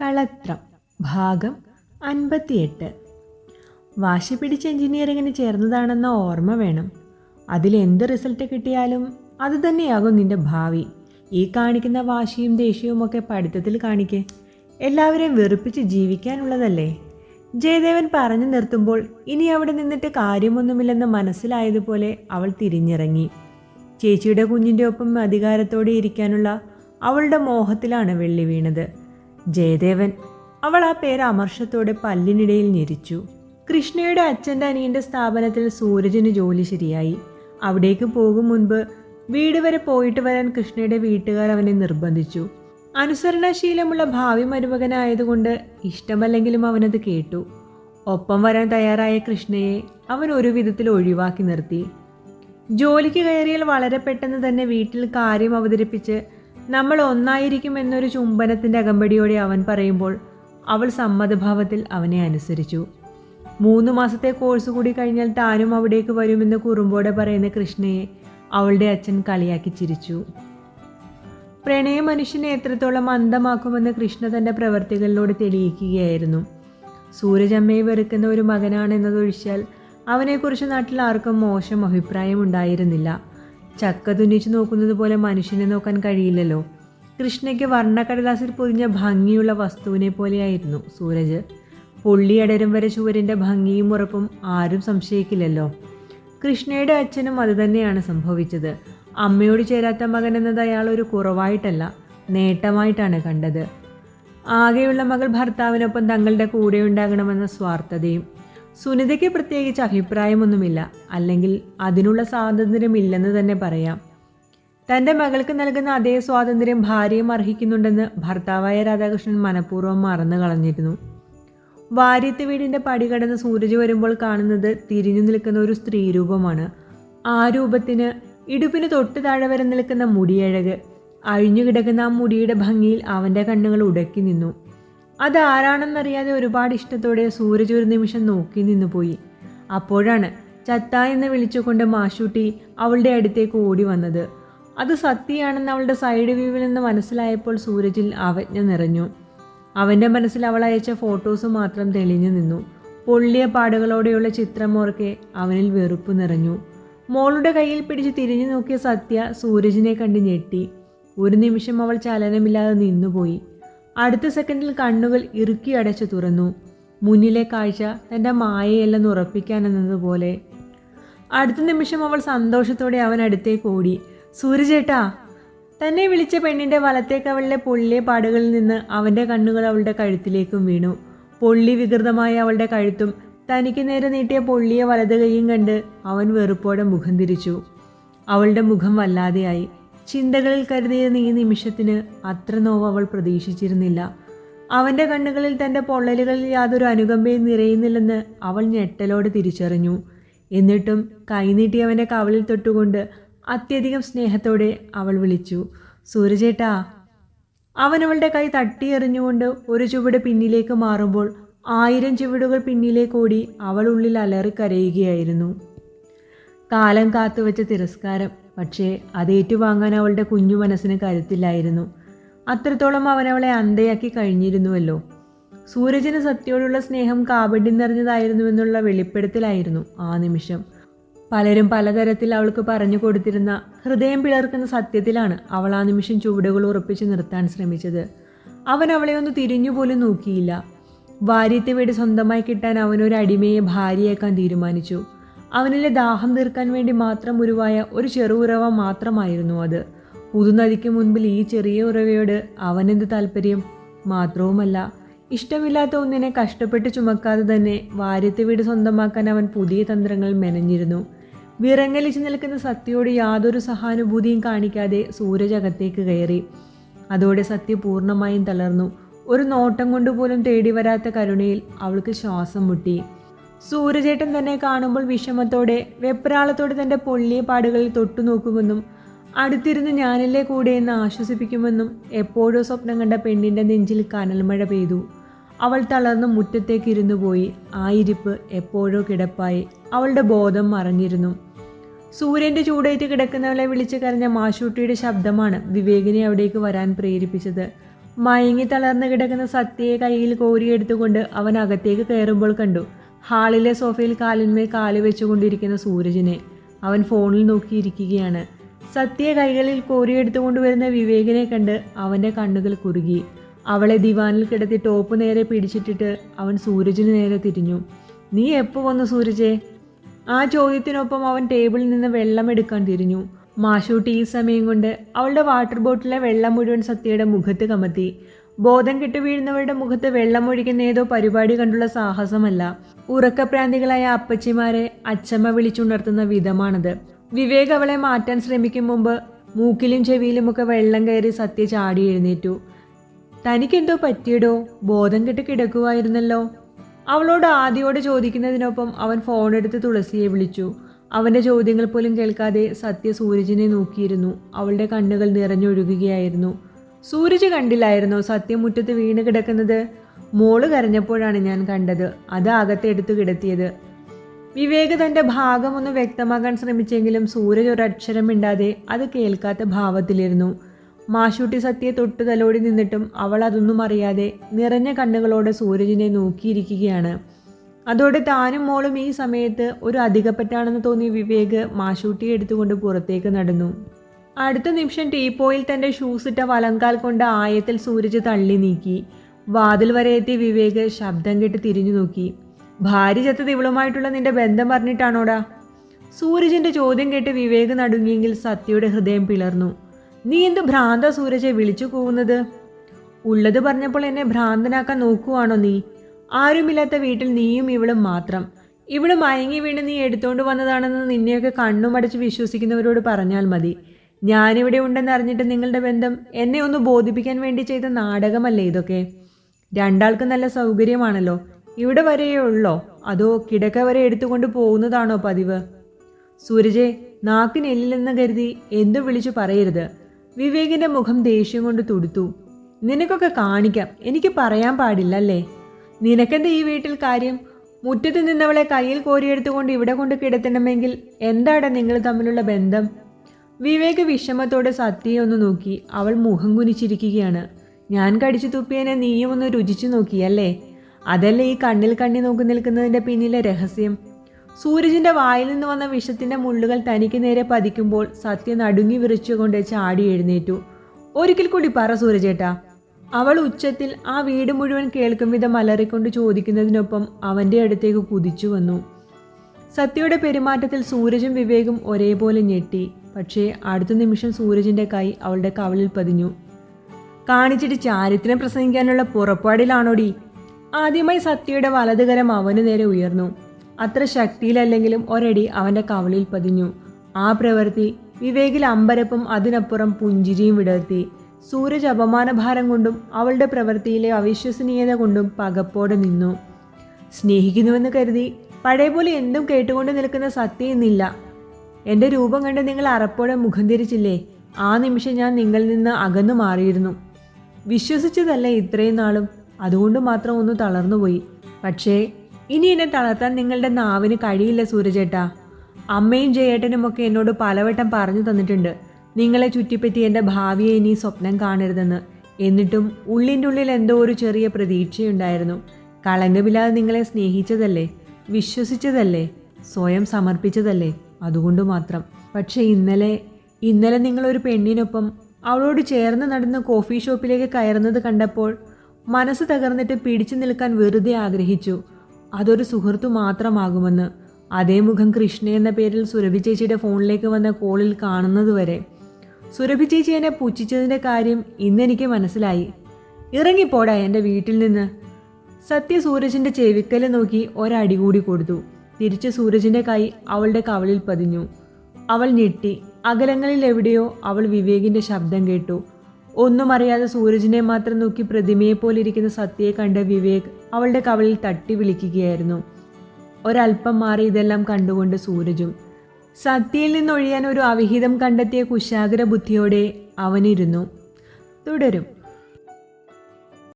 കളത്രം ഭാഗം അൻപത്തിയെട്ട്. വാശി പിടിച്ച് എഞ്ചിനീയറിങ്ങിന് ചേർന്നതാണെന്ന ഓർമ്മ വേണം. അതിലെന്ത് റിസൾട്ട് കിട്ടിയാലും അത് തന്നെയാകും നിന്റെ ഭാവി. ഈ കാണിക്കുന്ന വാശിയും ദേഷ്യവും ഒക്കെ പഠിത്തത്തിൽ കാണിക്കേ. എല്ലാവരെയും വെറുപ്പിച്ച് ജീവിക്കാനുള്ളതല്ലേ? ജയദേവൻ പറഞ്ഞു നിർത്തുമ്പോൾ ഇനി അവിടെ നിന്നിട്ട് കാര്യമൊന്നുമില്ലെന്ന് മനസ്സിലായതുപോലെ അവൾ തിരിഞ്ഞിറങ്ങി. ചേച്ചിയുടെ കുഞ്ഞിന്റെ ഒപ്പം അധികാരത്തോടെ ഇരിക്കാനുള്ള അവളുടെ മോഹത്തിലാണ് വെള്ളി വീണത്. ജയദേവൻ. അവൾ ആ പേര് അമർഷത്തോടെ പല്ലിനിടയിൽ ഞെരിച്ചു. കൃഷ്ണയുടെ അച്ഛന്റെ അനിയന്റെ സ്ഥാപനത്തിൽ സൂരജിന് ജോലി ശരിയായി. അവിടേക്ക് പോകും മുൻപ് വീട് വരെ പോയിട്ട് വരാൻ കൃഷ്ണയുടെ വീട്ടുകാർ അവനെ നിർബന്ധിച്ചു. അനുസരണശീലമുള്ള ഭാവി മരുമകനായതുകൊണ്ട് ഇഷ്ടമല്ലെങ്കിലും അവനത് കേട്ടു. ഒപ്പം വരാൻ തയ്യാറായ കൃഷ്ണയെ അവൻ ഒരു വിധത്തിൽ ഒഴിവാക്കി നിർത്തി. ജോലിക്ക് കയറിയാൽ വളരെ പെട്ടെന്ന് തന്നെ വീട്ടിൽ കാര്യം അവതരിപ്പിച്ച് നമ്മൾ ഒന്നായിരിക്കും എന്നൊരു ചുംബനത്തിന്റെ അകമ്പടിയോടെ അവൻ പറയുമ്പോൾ അവൾ സമ്മതഭാവത്തിൽ അവനെ അനുസരിച്ചു. മൂന്ന് മാസത്തെ കോഴ്സ് കൂടി കഴിഞ്ഞാൽ താനും അവിടേക്ക് വരുമെന്ന് കുറുമ്പോടെ പറയുന്ന കൃഷ്ണയെ അവളുടെ അച്ഛൻ കളിയാക്കി ചിരിച്ചു. പ്രണയ മനുഷ്യനെ എത്രത്തോളം അന്ധമാക്കുമെന്ന് കൃഷ്ണ തന്റെ പ്രവർത്തികളിലൂടെ തെളിയിക്കുകയായിരുന്നു. സൂരജമ്മയെ വെറുക്കുന്ന ഒരു മകനാണെന്നതൊഴിച്ചാൽ അവനെക്കുറിച്ച് നാട്ടിൽ ആർക്കും മോശം അഭിപ്രായം ഉണ്ടായിരുന്നില്ല. ചക്ക തുന്നിച്ചു നോക്കുന്നത് പോലെ മനുഷ്യനെ നോക്കാൻ കഴിയില്ലല്ലോ. കൃഷ്ണയ്ക്ക് വർണക്കടലാസിൽ പൊതിഞ്ഞ ഭംഗിയുള്ള വസ്തുവിനെ പോലെയായിരുന്നു സൂരജ്. പൊള്ളിയടരും വരെ ചുവരിന്റെ ഭംഗിയും ഉറപ്പും ആരും സംശയിക്കില്ലല്ലോ. കൃഷ്ണയുടെ അച്ഛനും അതുതന്നെയാണ് സംഭവിച്ചത്. അമ്മയോട് ചേരാത്ത മകൻ എന്നത് അയാൾ ഒരു കുറവായിട്ടല്ല നേട്ടമായിട്ടാണ് കണ്ടത്. ആകെയുള്ള മകൾ ഭർത്താവിനൊപ്പം തങ്ങളുടെ കൂടെ ഉണ്ടാകണമെന്ന സ്വാർത്ഥതയും സുനിതയ്ക്ക് പ്രത്യേകിച്ച് അഭിപ്രായമൊന്നുമില്ല. അല്ലെങ്കിൽ അതിനുള്ള സ്വാതന്ത്ര്യമില്ലെന്ന് തന്നെ പറയാം. തന്റെ മകൾക്ക് നൽകുന്ന അതേ സ്വാതന്ത്ര്യം ഭാര്യയും അർഹിക്കുന്നുണ്ടെന്ന് ഭർത്താവായ രാധാകൃഷ്ണൻ മനഃപൂർവം മറന്നു കളഞ്ഞിരുന്നു. വാര്യത്ത് വീടിന്റെ പടി കടന്ന് സൂരജ് വരുമ്പോൾ കാണുന്നത് തിരിഞ്ഞു നിൽക്കുന്ന ഒരു സ്ത്രീ രൂപമാണ് ആ രൂപത്തിന് ഇടുപ്പിന് തൊട്ട് താഴെ വരെ നിൽക്കുന്ന മുടിയഴക്. അഴിഞ്ഞു കിടക്കുന്ന ആ മുടിയുടെ ഭംഗിയിൽ അവന്റെ കണ്ണുകൾ ഉടക്കി നിന്നു. അതാരാണെന്നറിയാതെ ഒരുപാട് ഇഷ്ടത്തോടെ സൂരജ് ഒരു നിമിഷം നോക്കി നിന്നു പോയി. അപ്പോഴാണ് ചത്ത എന്ന് വിളിച്ചുകൊണ്ട് മാഷൂട്ടി അവളുടെ അടുത്തേക്ക് ഓടി വന്നത്. അത് സത്യയാണെന്ന് അവളുടെ സൈഡ് വ്യൂവിൽ നിന്ന് മനസ്സിലായപ്പോൾ സൂരജിൽ അവജ്ഞ നിറഞ്ഞു. അവന്റെ മനസ്സിൽ അവൾ അയച്ച ഫോട്ടോസ് മാത്രം തെളിഞ്ഞു നിന്നു. പൊള്ളിയ പാടുകളോടെയുള്ള ചിത്രം ഓർക്കെ അവനിൽ വെറുപ്പ് നിറഞ്ഞു. മോളുടെ കയ്യിൽ പിടിച്ച് തിരിഞ്ഞു നോക്കിയ സത്യ സൂരജിനെ കണ്ട് ഞെട്ടി. ഒരു നിമിഷം അവൾ ചലനമില്ലാതെ നിന്നുപോയി. അടുത്ത സെക്കൻഡിൽ കണ്ണുകൾ ഇറുക്കി അടച്ചു തുറന്നു. മുന്നിലെ കാഴ്ച തന്റെ മായയല്ലെന്ന് ഉറപ്പിക്കാനെന്നതുപോലെ അടുത്ത നിമിഷം അവൾ സന്തോഷത്തോടെ അവൻ അടുത്തേക്ക് ഓടി. സൂരജേട്ടാ തന്നെ വിളിച്ച പെണ്ണിന്റെ വലത്തെ കവളിലെ പൊള്ളിയ പാടുകളിൽ നിന്ന് അവന്റെ കണ്ണുകൾ അവളുടെ കഴുത്തിലേക്കും വീണു. പൊള്ളി വികൃതമായ അവളുടെ കഴുത്തും തനിക്ക് നേരെ നീട്ടിയ പൊള്ളിയ വലത് കൈയും കണ്ട് അവൻ വെറുപ്പോടെ മുഖം തിരിച്ചു. അവളുടെ മുഖം വല്ലാതെയായി. ചിന്തകളിൽ കരുതിയിരുന്ന ഈ നിമിഷത്തിന് അത്ര നോവ് അവൾ പ്രതീക്ഷിച്ചിരുന്നില്ല. അവന്റെ കണ്ണുകളിൽ തന്റെ പൊള്ളലുകളിൽ യാതൊരു അനുകമ്പയും നിറയുന്നില്ലെന്ന് അവൾ ഞെട്ടലോടെ തിരിച്ചറിഞ്ഞു. എന്നിട്ടും കൈനീട്ടി അവന്റെ കവളിൽ തൊട്ടുകൊണ്ട് അത്യധികം സ്നേഹത്തോടെ അവൾ വിളിച്ചു സൂരജേട്ടാ. അവൻ അവളുടെ കൈ തട്ടിയെറിഞ്ഞുകൊണ്ട് ഒരു ചുവട് പിന്നിലേക്ക് മാറുമ്പോൾ ആയിരം ചുവടുകൾ പിന്നിലേക്കോടി അവൾ ഉള്ളിൽ അലറി കരയുകയായിരുന്നു കാലം കാത്തുവെച്ച തിരസ്കാരം. പക്ഷേ അതേറ്റുവാങ്ങാൻ അവളുടെ കുഞ്ഞു മനസ്സിന് കരുത്തില്ലായിരുന്നു. അത്രത്തോളം അവൻ അവളെ അന്തയാക്കി കഴിഞ്ഞിരുന്നുവല്ലോ. സൂരജിന് സത്യയോടുള്ള സ്നേഹം കാപഡ്യം നിറഞ്ഞതായിരുന്നുവെന്നുള്ള വെളിപ്പെടുത്തലായിരുന്നു ആ നിമിഷം. പലരും പലതരത്തിൽ അവൾക്ക് പറഞ്ഞു കൊടുത്തിരുന്ന ഹൃദയം പിളർക്കുന്ന സത്യത്തിലാണ് അവൾ ആ നിമിഷം ചുവടുകൾ ഉറപ്പിച്ച് നിർത്താൻ ശ്രമിച്ചത്. അവൻ അവളെ ഒന്ന് തിരിഞ്ഞുപോലും നോക്കിയില്ല. ഭാര്യത്തെ വീട് സ്വന്തമായി കിട്ടാൻ അവനൊരു അടിമയെ ഭാര്യയാക്കാൻ തീരുമാനിച്ചു. അവനിലെ ദാഹം തീർക്കാൻ വേണ്ടി മാത്രം ഉരുവായ ഒരു ചെറു ഉറവ മാത്രമായിരുന്നു അത്. പുതുനദിക്ക് മുൻപിൽ ഈ ചെറിയ ഉറവയോട് അവനെന്ത് താല്പര്യം? മാത്രവുമല്ല ഇഷ്ടമില്ലാത്ത ഒന്നിനെ കഷ്ടപ്പെട്ട് ചുമക്കാതെ തന്നെ വാര്യത്തെ വീട് സ്വന്തമാക്കാൻ അവൻ പുതിയ തന്ത്രങ്ങൾ മെനഞ്ഞിരുന്നു. വിറങ്ങലിച്ച് നിൽക്കുന്ന സത്യയോട് യാതൊരു സഹാനുഭൂതിയും കാണിക്കാതെ സൂരജ് അകത്തേക്ക് കയറി. അതോടെ സത്യ പൂർണമായും തളർന്നു. ഒരു നോട്ടം കൊണ്ടുപോലും തേടി വരാത്ത കരുണയിൽ അവൾക്ക് ശ്വാസം മുട്ടി. സൂരജേട്ടൻ തന്നെ കാണുമ്പോൾ വിഷമത്തോടെ വെപ്രാളത്തോടെ തന്റെ പൊള്ളിയ പാടുകളിൽ തൊട്ടു നോക്കുമെന്നും അടുത്തിരുന്ന് ഞാനല്ലേ കൂടെ എന്ന് ആശ്വസിപ്പിക്കുമെന്നും എപ്പോഴോ സ്വപ്നം കണ്ട പെണ്ണിന്റെ നെഞ്ചിൽ കനൽമഴ പെയ്തു. അവൾ തളർന്ന് മുറ്റത്തേക്ക് ഇരുന്നു പോയി. ആ ഇരിപ്പ് എപ്പോഴോ കിടപ്പായി. അവളുടെ ബോധം മറഞ്ഞിരുന്നു. സൂര്യന്റെ ചൂടേറ്റ് കിടക്കുന്നവളെ വിളിച്ച് കരഞ്ഞ മാഷൂട്ടിയുടെ ശബ്ദമാണ് വിവേകിനെ അവിടേക്ക് വരാൻ പ്രേരിപ്പിച്ചത്. മയങ്ങി തളർന്ന് കിടക്കുന്ന സത്യയെ കയ്യിൽ കോരിയെടുത്തുകൊണ്ട് അവൻ അകത്തേക്ക് കയറുമ്പോൾ കണ്ടു. ഹാളിലെ സോഫയിൽ കാലിന്മേൽ കാൽ വെച്ചുകൊണ്ടിരിക്കുന്ന സൂരജിനെ അവൻ ഫോണിൽ നോക്കിയിരിക്കുകയാണ്. സത്യ കൈകളിൽ കോരിയെടുത്തുകൊണ്ട് വരുന്ന വിവേകിനെ കണ്ട് അവന്റെ കണ്ണുകൾ കുറുകി. അവളെ ദിവാനിൽ കിടത്തി ടോപ്പ് നേരെ പിടിച്ചിട്ടിട്ട് അവൻ സൂരജിന് നേരെ തിരിഞ്ഞു. നീ എപ്പോൾ വന്നു സൂരജേ? ആ ചോദ്യത്തിനൊപ്പം അവൻ ടേബിളിൽ നിന്ന് വെള്ളം എടുക്കാൻ തിരിഞ്ഞു. മാഷൂട്ടി ഈ സമയം കൊണ്ട് അവളുടെ വാട്ടർ ബോട്ടിലെ വെള്ളം മുഴുവൻ സത്യയുടെ മുഖത്ത് കമത്തി. ബോധം കിട്ടു വീഴുന്നവരുടെ മുഖത്ത് വെള്ളമൊഴിക്കുന്ന ഏതോ പരിപാടി കണ്ടുള്ള സാഹസമല്ല. ഉറക്കപ്രാന്തികളായ അപ്പച്ചിമാരെ അച്ചമ്മ വിളിച്ചുണർത്തുന്ന വിധമാണത്. വിവേക് അവളെ മാറ്റാൻ ശ്രമിക്കും മുമ്പ് മൂക്കിലും ചെവിയിലുമൊക്കെ വെള്ളം കയറി സത്യ ചാടി എഴുന്നേറ്റു. തനിക്കെന്തോ പറ്റിയടോ? ബോധം കെട്ട് കിടക്കുമായിരുന്നല്ലോ അവളോട് ആദ്യോട് ചോദിക്കുന്നതിനൊപ്പം അവൻ ഫോണെടുത്ത് തുളസിയെ വിളിച്ചു. അവന്റെ ചോദ്യങ്ങൾ പോലും കേൾക്കാതെ സത്യ സൂരജിനെ നോക്കിയിരുന്നു. അവളുടെ കണ്ണുകൾ നിറഞ്ഞൊഴുകുകയായിരുന്നു. സൂരജ് കണ്ടില്ലായിരുന്നോ സത്യമുറ്റത്ത് വീണ് കിടക്കുന്നത്? മോൾ കരഞ്ഞപ്പോഴാണ് ഞാൻ കണ്ടത്. അത് അകത്തെടുത്തു കിടത്തിയത്. വിവേക് തന്റെ ഭാഗമൊന്ന് വ്യക്തമാക്കാൻ ശ്രമിച്ചെങ്കിലും സൂരജ് ഒരക്ഷരം മിണ്ടാതെ അത് കേൾക്കാത്ത ഭാവത്തിലിരുന്നു. മാഷൂട്ടി സത്യയെ തൊട്ടു തലോടി നിന്നിട്ടും അവൾ അതൊന്നും അറിയാതെ നിറഞ്ഞ കണ്ണുകളോടെ സൂരജിനെ നോക്കിയിരിക്കുകയാണ്. അതോടെ താനും മോളും ഈ സമയത്ത് ഒരു അധികപ്പറ്റാണെന്ന് തോന്നിയ വിവേക് മാഷൂട്ടിയെ എടുത്തുകൊണ്ട് പുറത്തേക്ക് നടന്നു. അടുത്ത നിമിഷം ടീപ്പോയിൽ തന്റെ ഷൂസ് ഇട്ട വലങ്കാൽ കൊണ്ട് ആയത്തിൽ സൂരജ് തള്ളി നീക്കി. വാതിൽ വരെ എത്തിയ വിവേക് ശബ്ദം കേട്ട് തിരിഞ്ഞു നോക്കി. ഭാര്യ ചത്തത് ഇവളുമായിട്ടുള്ള നിന്റെ ബന്ധം പറഞ്ഞിട്ടാണോടാ സൂരജിന്റെ ചോദ്യം കേട്ട് വിവേക് നടുങ്ങിയെങ്കിൽ സത്യയുടെ ഹൃദയം പിളർന്നു. നീ എന്ത് ഭ്രാന്ത സൂരജെ വിളിച്ചു കൂവുന്നത്? ഉള്ളത് പറഞ്ഞപ്പോൾ എന്നെ ഭ്രാന്തനാക്കാൻ നോക്കുവാണോ നീ? ആരുമില്ലാത്ത വീട്ടിൽ നീയും ഇവളും മാത്രം. ഇവൾ മയങ്ങി വീണ് നീ എടുത്തോണ്ട് വന്നതാണെന്ന് നിന്നെയൊക്കെ കണ്ണുമടച്ച് വിശ്വസിക്കുന്നവരോട് പറഞ്ഞാൽ മതി. ഞാനിവിടെ ഉണ്ടെന്ന് അറിഞ്ഞിട്ട് നിങ്ങളുടെ ബന്ധം എന്നെ ഒന്ന് ബോധിപ്പിക്കാൻ വേണ്ടി ചെയ്ത നാടകമല്ലേ ഇതൊക്കെ? രണ്ടാൾക്കും നല്ല സൗകര്യമാണല്ലോ. ഇവിടെ വരെയേ ഉള്ളോ? അതോ കിടക്ക വരെ എടുത്തുകൊണ്ട് പോകുന്നതാണോ പതിവ്? സൂരജെ നാക്കിനെല്ലില്ലെന്ന് കരുതി എന്തും വിളിച്ചു പറയരുത്. വിവേകിന്റെ മുഖം ദേഷ്യം കൊണ്ട് തുടുത്തു. നിനക്കൊക്കെ കാണിക്കാം. എനിക്ക് പറയാൻ പാടില്ല അല്ലേ നിനക്കെന്താ ഈ വീട്ടിൽ കാര്യം? മുറ്റത്ത് നിന്നവളെ കയ്യിൽ കോരിയെടുത്തുകൊണ്ട് ഇവിടെ കൊണ്ട് കിടത്തണമെങ്കിൽ എന്താണ് നിങ്ങൾ തമ്മിലുള്ള ബന്ധം? വിവേക് വിഷമത്തോടെ സത്യയെ ഒന്ന് നോക്കി. അവൾ മുഖം കുനിച്ചിരിക്കുകയാണ്. ഞാൻ കടിച്ചു തുപ്പിയനെ നീയും ഒന്ന് രുചിച്ചു നോക്കിയല്ലേ? അതല്ലേ ഈ കണ്ണിൽ കണ്ണി നോക്കി നിൽക്കുന്നതിന്റെ പിന്നിലെ രഹസ്യം? സൂരജിന്റെ വായിൽ നിന്ന് വന്ന വിഷത്തിന്റെ മുള്ളുകൾ തനിക്ക് നേരെ പതിക്കുമ്പോൾ സത്യ നടുങ്ങി വിറിച്ചുകൊണ്ട് ചാടി എഴുന്നേറ്റു. ഒരിക്കൽ കൂടി പറ സൂരജേട്ടാ അവൾ ഉച്ചത്തിൽ ആ വീട് മുഴുവൻ കേൾക്കും വിധം അലറിക്കൊണ്ട് ചോദിക്കുന്നതിനൊപ്പം അവന്റെ അടുത്തേക്ക് കുതിച്ചു വന്നു. സത്യയുടെ പെരുമാറ്റത്തിൽ സൂരജും വിവേകും ഒരേപോലെ ഞെട്ടി. പക്ഷേ അടുത്ത നിമിഷം സൂരജിന്റെ കൈ അവളുടെ കവളിൽ പതിഞ്ഞു. കാണിച്ചിട്ട് ചാരിത്രം പ്രസംഗിക്കാനുള്ള പുറപ്പാടിലാണോടി? ആദ്യമായി സത്യയുടെ വലതുകരം അവനു നേരെ ഉയർന്നു. അത്ര ശക്തിയിലല്ലെങ്കിലും ഒരടി അവന്റെ കവളിൽ പതിഞ്ഞു. ആ പ്രവൃത്തി വിവേകിൽ അമ്പരപ്പും അതിനപ്പുറം പുഞ്ചിരിയും വിടർത്തി. സൂരജ് അപമാനഭാരം കൊണ്ടും അവളുടെ പ്രവൃത്തിയിലെ അവിശ്വസനീയത കൊണ്ടും പകപ്പോടെ നിന്നു. സ്നേഹിക്കുന്നുവെന്ന് കരുതി പഴയ പോലെ എന്തും കേട്ടുകൊണ്ട് നിൽക്കുന്ന സത്യ എന്റെ രൂപം കണ്ട് നിങ്ങൾ അറപ്പോടെ മുഖം തിരിച്ചില്ലേ? ആ നിമിഷം ഞാൻ നിങ്ങളിൽ നിന്ന് അകന്നു മാറിയിരുന്നു. വിശ്വസിച്ചതല്ല ഇത്രയും നാളും. അതുകൊണ്ട് മാത്രം ഒന്ന് തളർന്നുപോയി. പക്ഷേ ഇനി എന്നെ തളർത്താൻ നിങ്ങളുടെ നാവിന് കഴിയില്ല സൂരജേട്ടാ. അമ്മയും ജയേട്ടനും ഒക്കെ എന്നോട് പലവട്ടം പറഞ്ഞു തന്നിട്ടുണ്ട്. നിങ്ങളെ ചുറ്റിപ്പറ്റി എന്റെ ഭാവിയെ ഇനി സ്വപ്നം കാണരുതെന്ന്. എന്നിട്ടും ഉള്ളിന്റെ ഉള്ളിൽ എന്തോ ഒരു ചെറിയ പ്രതീക്ഷയുണ്ടായിരുന്നു. കളങ്കമില്ലാതെ നിങ്ങളെ സ്നേഹിച്ചതല്ലേ? വിശ്വസിച്ചതല്ലേ? സ്വയം സമർപ്പിച്ചതല്ലേ? അതുകൊണ്ട് മാത്രം. പക്ഷേ ഇന്നലെ ഇന്നലെ നിങ്ങളൊരു പെണ്ണിനൊപ്പം അവളോട് ചേർന്ന് നടന്ന കോഫി ഷോപ്പിലേക്ക് കയറുന്നത് കണ്ടപ്പോൾ മനസ്സ് തകർന്നിട്ട് പിടിച്ചു നിൽക്കാൻ വെറുതെ ആഗ്രഹിച്ചു. അതൊരു സുഹൃത്തു മാത്രമാകുമെന്ന്. അതേ മുഖം കൃഷ്ണ എന്ന പേരിൽ സുരഭി ചേച്ചിയുടെ ഫോണിലേക്ക് വന്ന കോളിൽ കാണുന്നതുവരെ സുരഭി ചേച്ചി എന്നെ പുച്ഛിച്ചതിന്റെ കാര്യം ഇന്നെനിക്ക് മനസ്സിലായി. ഇറങ്ങിപ്പോടാ എന്റെ വീട്ടിൽ നിന്ന്. സത്യ സൂരജിന്റെ ചെവിക്കൽ നോക്കി ഒരടി കൂടി കൊടുത്തു. തിരിച്ച് സൂരജിന്റെ കൈ അവളുടെ കവളിൽ പതിഞ്ഞു. അവൾ ഞെട്ടി. അകലങ്ങളിൽ എവിടെയോ അവൾ വിവേകിന്റെ ശബ്ദം കേട്ടു. ഒന്നും അറിയാതെ സൂരജിനെ മാത്രം നോക്കി പ്രതിമയെ പോലെ ഇരിക്കുന്ന സത്യയെ കണ്ട വിവേക് അവളുടെ കവളിൽ തട്ടി വിളിക്കുകയായിരുന്നു. ഒരല്പം മാറി ഇതെല്ലാം കണ്ടുകൊണ്ട് സൂരജും സത്യയിൽ നിന്നൊഴിയാൻ ഒരു അവിഹിതം കണ്ടെത്തിയ കുശാഗ്ര ബുദ്ധിയോടെ അവനിരുന്നു. തുടരും.